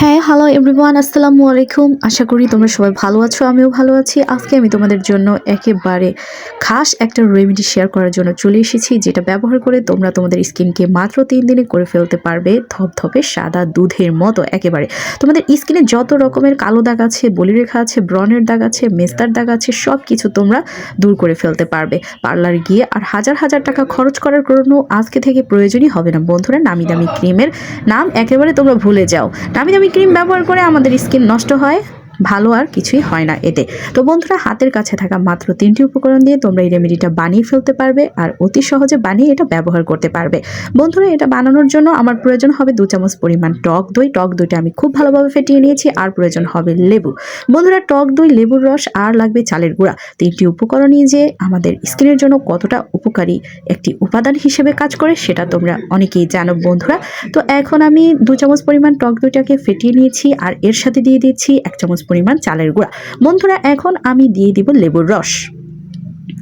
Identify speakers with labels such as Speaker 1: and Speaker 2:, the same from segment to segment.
Speaker 1: হ্যাঁ hello everyone আসসালামু আলাইকুম। আশা করি তোমরা সবাই ভালো আছো, আমিও ভালো আছি। আজকে আমি তোমাদের জন্য একেবারে খাস একটা রেমেডি শেয়ার করার জন্য চলে এসেছি, যেটা ব্যবহার করে তোমরা তোমাদের স্কিনকে মাত্র তিন দিনে করে ফেলতে পারবে ধপধপে সাদা দুধের মতো একেবারে। তোমাদের স্কিনে যত রকমের কালো দাগ আছে, বলিরেখা আছে ব্রনের দাগ আছে, মেস্তার দাগ আছে সব কিছু তোমরা দূর করে ফেলতে পারবে। পার্লার গিয়ে আর হাজার হাজার টাকা খরচ করার কোনো আজকে থেকে প্রয়োজনই হবে না। বন্ধুরা, নামি দামি ক্রিমের নাম একেবারে তোমরা ভুলে যাও। নামি দামি ক্রিম ব্যবহার করে আমাদের স্কিন নষ্ট হয়। ভালো আর কিছুই হয় না এতে। তো বন্ধুরা, হাতের কাছে থাকা মাত্র তিনটি উপকরণ দিয়ে তোমরা এই রেমেডিটা বানিয়ে ফেলতে পারবে আর অতি সহজে বানিয়ে এটা ব্যবহার করতে পারবে। বন্ধুরা, এটা বানানোর জন্য আমার প্রয়োজন হবে দু চামচ পরিমাণ টক দই। টক দইটা আমি খুব ভালোভাবে ফেটিয়ে নিয়েছি, আর প্রয়োজন হবে লেবু। বন্ধুরা, টক দই, লেবুর রস আর লাগবে চালের গুঁড়া। তিনটি উপকরণই যে আমাদের স্কিনের জন্য কতটা উপকারী একটি উপাদান হিসেবে কাজ করে, সেটা তোমরা অনেকেই জানো বন্ধুরা। তো এখন আমি দু চামচ পরিমাণ টক দইটাকে ফেটিয়ে নিয়েছি, আর এর সাথে দিয়ে দিচ্ছি এক চামচ পরিমাণ চালের গুঁড়া। বন্ধুরা, এখন আমি দিয়ে দিব লেবুর রস।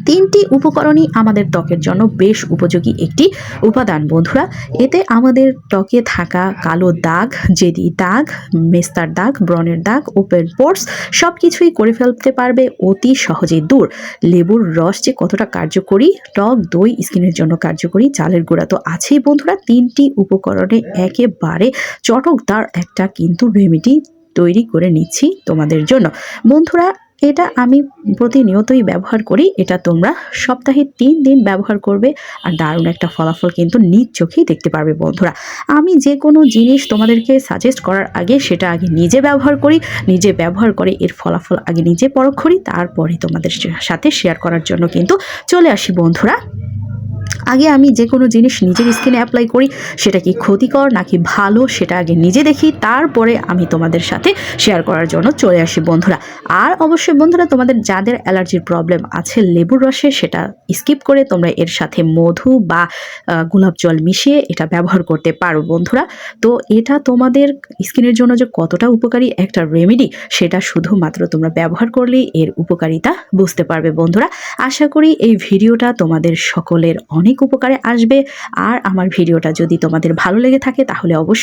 Speaker 1: তিনটি উপকরণই আমাদের ত্বকের জন্য বেশ উপযোগী একটি উপাদান, বন্ধুরা। এতে আমাদের ত্বকে থাকা কালো দাগ, জেদি দাগ, মেস্তার দাগ, ব্রণের দাগ, ওপেন পোর্স সব কিছুই করে ফেলতে পারবে অতি সহজেই দূর। লেবুর রস যে কতটা কার্যকরী টক দই, স্কিনের জন্য কার্যকরী, চালের গুঁড়া তো আছেই, বন্ধুরা। তিনটি উপকরণে একেবারে চটকদার একটা কিন্তু রেমেডি তৈরি করে নিচ্ছি তোমাদের জন্য। বন্ধুরা, এটা আমি প্রতিনিয়তই ব্যবহার করি। এটা তোমরা সপ্তাহে তিন দিন ব্যবহার করবে আর দারুণ একটা ফলাফল কিন্তু নিজ চোখেই দেখতে পারবে বন্ধুরা। আমি যে কোনো জিনিস তোমাদেরকে সাজেস্ট করার আগে সেটা আগে নিজে ব্যবহার করি, নিজে ব্যবহার করে এর ফলাফল আগে নিজে পরখ করি, তারপরে তোমাদের সাথে শেয়ার করার জন্য কিন্তু চলে আসি বন্ধুরা। আগে আমি যে কোনো জিনিস নিজের স্কিনে অ্যাপ্লাই করি, সেটা কি ক্ষতিকর নাকি ভালো সেটা আগে নিজে দেখি, তারপরে আমি তোমাদের সাথে শেয়ার করার জন্য চলে আসি বন্ধুরা। আর অবশ্যই বন্ধুরা, তোমাদের যাদের অ্যালার্জির প্রবলেম আছে লেবুর রসে, সেটা স্কিপ করে তোমরা এর সাথে মধু বা গোলাপ জল মিশিয়ে এটা ব্যবহার করতে পারো বন্ধুরা। তো এটা তোমাদের স্কিনের জন্য যে কতটা উপকারী একটা রেমেডি সেটা শুধুমাত্র তোমরা ব্যবহার করলেই এর উপকারিতা বুঝতে পারবে বন্ধুরা। আশা করি এই ভিডিওটা তোমাদের সকলের অনেক উপকারে আসবে। আর আমার ভিডিওটা যদি তোমাদের ভালো লেগে থাকে তাহলে অবশ্যই